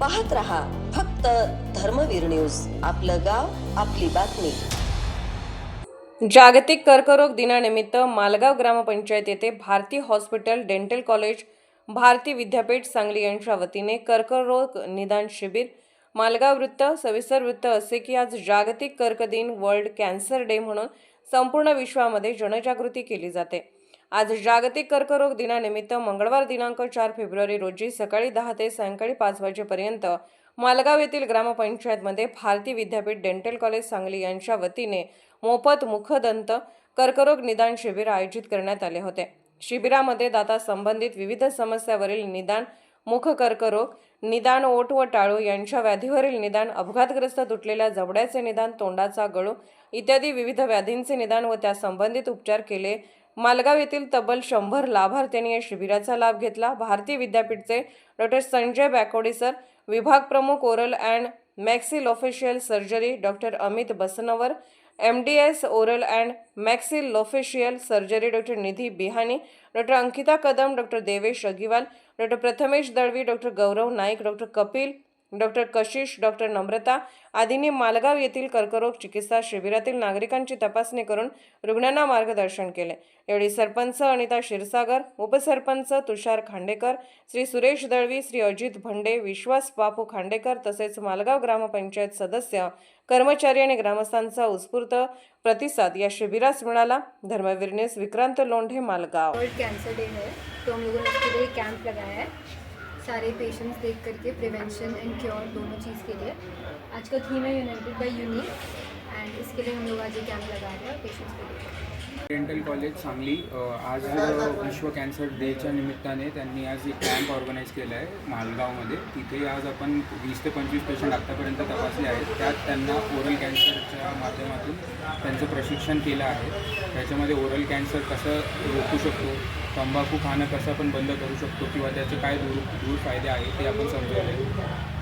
पाहत रहा फक्त धर्मवीर न्यूज. आपलं गाव आपली बातमी. जागतिक कर्करोग दिनानिमित्त मालगाव ग्रामपंचायत येथे Bharati hospital dental college Bharati Vidyapeeth Sangli यांच्या वतीने कर्करोग निदान शिबिर. मालगाव वृत्त सविस्तर वृत्त असे की आज जागतिक कर्क दिन वर्ल्ड कॅन्सर डे म्हणून संपूर्ण विश्वामध्ये जनजागृती केली जाते. आज जागतिक कर्करोग दिनानिमित्त मंगळवार दिनांक चार फेब्रुवारी रोजी सकाळी दहा ते सायंकाळी पाच वाजेपर्यंत मालगाव येथील ग्रामपंचायतमध्ये भारती विद्यापीठ डेंटल कॉलेज सांगली यांच्या वतीने मोफत मुखदंत कर्करोग निदान शिबिर आयोजित करण्यात आले होते. शिबिरामध्ये दाता संबंधित विविध समस्यावरील निदान मुख कर्करोग निदान ओठ व टाळू यांच्या व्याधीवरील निदान अपघातग्रस्त तुटलेल्या जबड्याचे निदान तोंडाचा गळू इत्यादी विविध व्याधींचे निदान व त्या संबंधित उपचार केले मालगाव येथील तब्बल शंभर लाभार्थ्यांनी या शिबिराचा लाभ घेतला. भारतीय विद्यापीठचे डॉक्टर संजय बॅकोडे सर विभाग प्रमुख oral and maxillofacial surgery doctor Amit Basanwar M D S oral and maxillofacial surgery doctor Nidhi Bihani doctor Ankita Kadam doctor Devesh Agiwal doctor Prathamesh Dalvi doctor Gaurav Naik doctor Kapil doctor Kashish doctor Namrata आदींनी मालगाव येथील कर्करोग चिकित्सा शिबिरातील नागरिकांची तपासणी करून रुग्णांना मार्गदर्शन केले. यावेळी सरपंच अनिता क्षीरसागर उपसरपंच तुषार खांडेकर श्री सुरेश दळवी श्री अजित भंडे विश्वास बापू खांडेकर तसेच मालगाव ग्रामपंचायत सदस्य कर्मचारी आणि ग्रामस्थांचा उत्स्फूर्त प्रतिसाद या शिबिरास मिळाला. Dharmveer news Vikrant Londhe Malgaon. Cancer day है तो हम लोगों ने लिए कैंप लगाया है। सारे पेशेंट्स देख करके प्रिवेंशन एंड क्योर दोनों चीज़ के लिए। आज का थीम है यूनाइटेड बाय यूनिक एंड इसके लिए हम लोग आज ये कैंप लगा रहे हैं पेशेंट्स के लिए डेंटल कॉलेज सांगली आज विश्व कॅन्सर डेच्या निमित्ताने त्यांनी आज एक कॅम्प ऑर्गनाईज केला आहे मालगावमध्ये. तिथे आज आपण वीस ते पंचवीस पेशंट आत्तापर्यंत तपासले आहेत. त्यात त्यांना ओरल कॅन्सरच्या त्यांचं प्रशिक्षण केलं आहे. त्याच्यामध्ये ओरल कॅन्सर कसं रोखू शकतो तंबाखू खाणं कसं आपण बंद करू शकतो किंवा त्याचे काय दूर दूर फायदे आहेत ते आपण समजवले.